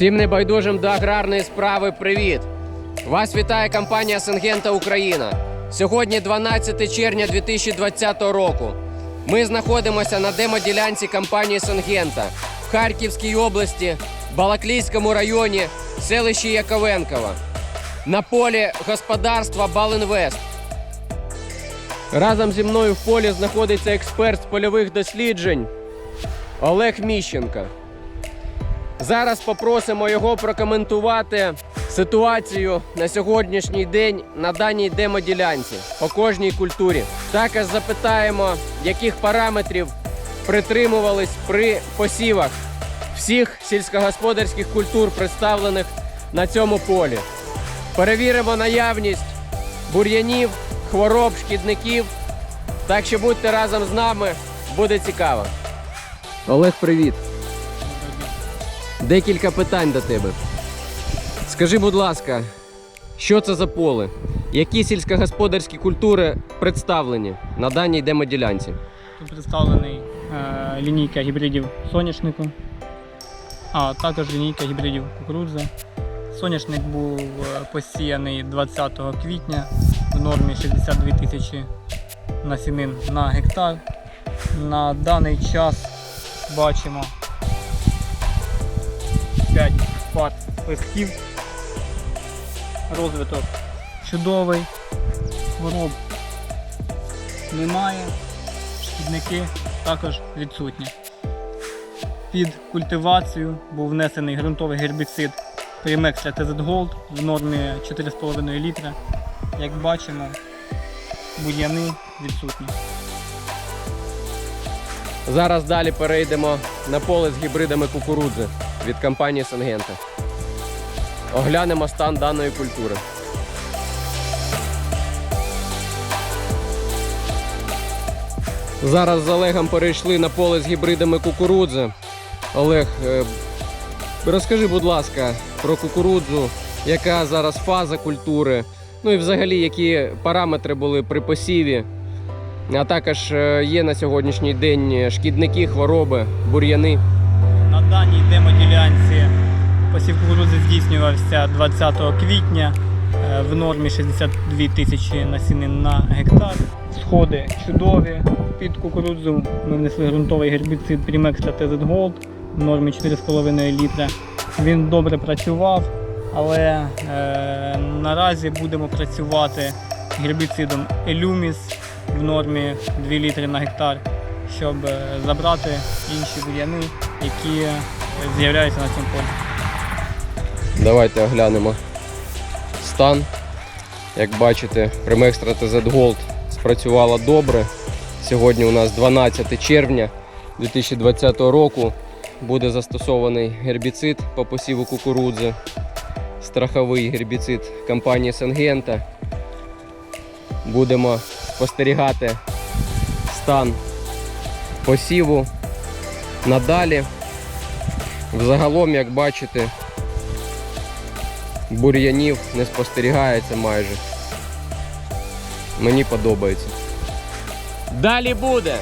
Всім небайдужим до аграрної справи привіт! Вас вітає компанія Сингента Україна. Сьогодні 12 червня 2020 року. Ми знаходимося на демоділянці компанії Сингента в Харківській області, Балаклійському районі, селищі Яковенково. На полі господарства Балінвест. Разом зі мною в полі знаходиться експерт з польових досліджень Олег Міщенко. Зараз попросимо його прокоментувати ситуацію на сьогоднішній день на даній демоділянці по кожній культурі. Також запитаємо, яких параметрів притримувались при посівах всіх сільськогосподарських культур, представлених на цьому полі. Перевіримо наявність бур'янів, хвороб, шкідників. Так що будьте разом з нами, буде цікаво. Олег, привіт. Декілька питань до тебе. Скажи, будь ласка, що це за поле? Які сільськогосподарські культури представлені на даній демоділянці? Тут представлений е, лінійка гібридів соняшнику, а також лінійка гібридів кукурудзи. Соняшник був е, посіяний 20 квітня в нормі 62 тисячі насінин на гектар. На даний час бачимо 5 пар листків. Розвиток чудовий, хвороб немає шкідники також відсутні. Під культивацію був внесений ґрунтовий гербіцид Primex TZ Gold в нормі 4,5 літра. Як бачимо, бур'яни відсутні. Зараз далі перейдемо на поле з гібридами кукурудзи від компанії Сангента. Оглянемо стан даної культури. Зараз з Олегом перейшли на поле з гібридами кукурудзи. Олег, е, розкажи, будь ласка, про кукурудзу, яка зараз фаза культури, ну і взагалі які параметри були при посіві. А також е, є на сьогоднішній день шкідники, хвороби, бур'яни. Даній демоділянці посів кукурудзи здійснювався 20 квітня е, в нормі 62 тисячі насінин на гектар. Сходи чудові. Під кукурудзу ми внесли ґрунтовий гербіцид Primex TZ Gold в нормі 4,5 літра. Він добре працював, але е, наразі будемо працювати гербіцидом Elumis в нормі 2 літри на гектар, щоб е, забрати інші бур'яни, які з'являються на цьому полі. Давайте оглянемо стан. Як бачите, Primextra TZ Gold спрацювала добре. Сьогодні у нас 12 червня 2020 року. Буде застосований гербіцид по посіву кукурудзи. Страховий гербіцид компанії Сенгента. Будемо спостерігати стан посіву надалі. Взагалом, як бачите, бур'янів не спостерігається майже. Мені подобається. Далі буде!